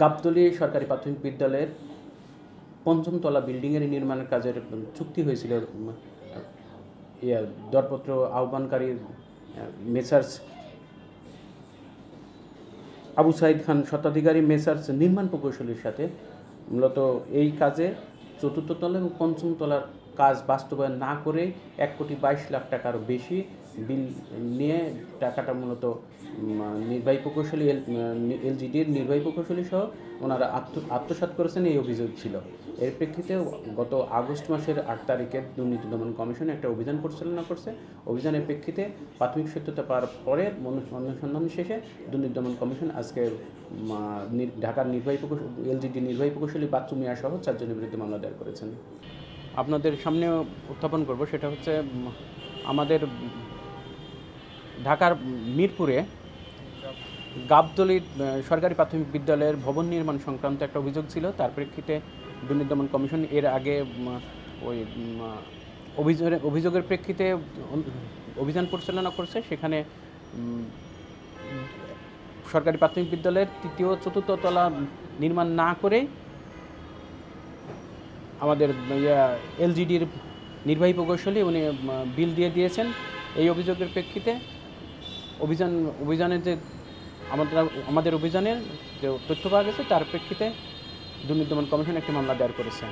গাবতলী সরকারি প্রাথমিক বিদ্যালয়ের পঞ্চমতলা বিল্ডিংয়ের নির্মাণের কাজের চুক্তি হয়েছিল ইয়া, দরপত্র আহ্বানকারী মেসার্স আবু সাইদ খান স্বত্বাধিকারী মেসার্স নির্মাণ প্রকৌশলীর সাথে মূলত এই কাজে চতুর্থ তলা এবং পঞ্চম তলার কাজ বাস্তবায়ন না করে এক কোটি বাইশ লাখ টাকার বেশি বিল নিয়ে টাকাটা মূলত নির্বাহী প্রকৌশলী এল এলজিডির নির্বাহী প্রকৌশলী সহ ওনারা আত্ম, আত্মসাৎ করেছেন এই অভিযোগ ছিল। এর প্রেক্ষিতে গত আগস্ট মাসের আট তারিখে দুর্নীতি দমন কমিশন একটা অভিযান পরিচালনা করছে। অভিযানের প্রেক্ষিতে প্রাথমিক সত্যতা পাওয়ার পরে অনুসন্ধান শেষে দুর্নীতি দমন কমিশন আজকে ঢাকার নির্বাহী প্রকৌশল এলজিডি নির্বাহী প্রকৌশলী বাচ্চু মিয়া সহ চারজনের বিরুদ্ধে মামলা দায়ের করেছেন। আপনাদের সামনে উত্থাপন করব সেটা হচ্ছে আমাদের ঢাকার মিরপুরে আহ, সরকারি প্রাথমিক বিদ্যালয়ের ভবন নির্মাণ সংক্রান্ত একটা অভিযোগ ছিল। তার প্রেক্ষিতে দুর্নীতি দমন কমিশন এর আগে ওই অভিযোগের অভিযোগের প্রেক্ষিতে অভিযান পরিচালনা করছে। সেখানে সরকারি প্রাথমিক বিদ্যালয়ের তৃতীয় চতুর্থ তলা নির্মাণ না করে আমাদের এলজিডির নির্বাহী প্রকৌশলী উনি বিল দিয়ে দিয়েছেন এই অভিযোগের প্রেক্ষিতে। অভিযান, অভিযানের যে আমাদের আমাদের অভিযানের যে তথ্য পাওয়া গেছে, তার প্রেক্ষিতে দুর্নীতি দমন কমিশন একটি মামলা দায়ের করেছে।